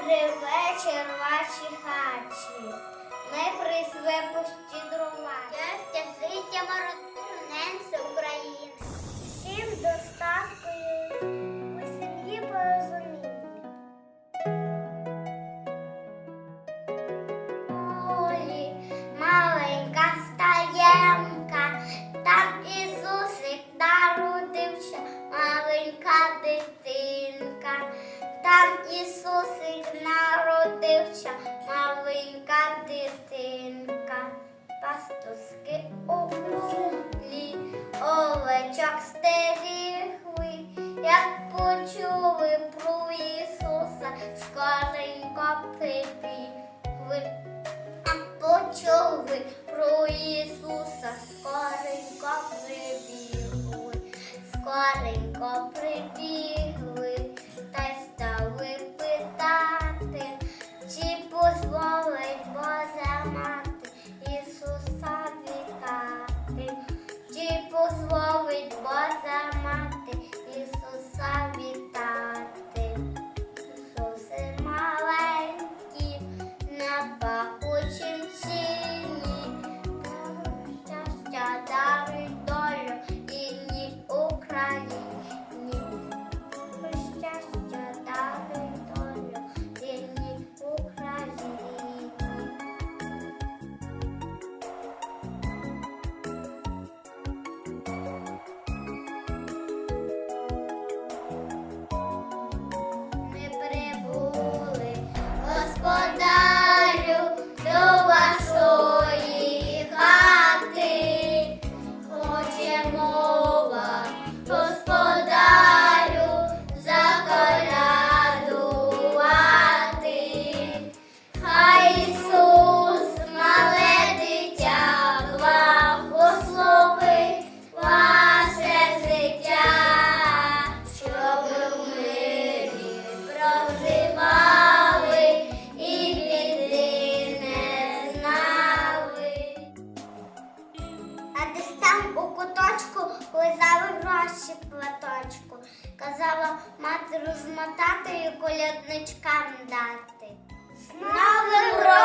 Добрий вечір, ваші хачі. Там Ісусик народився, маленька дитинка, пастуски обнулі, овечок стерігли, як почули про Ісуса, скоренько прибігли. Почули про Ісуса, скоренько прибігли, скоренько прибігли, у куточку лизали гроші платочку. Казала мати розмотати і колядничкам дати. З Новим роком!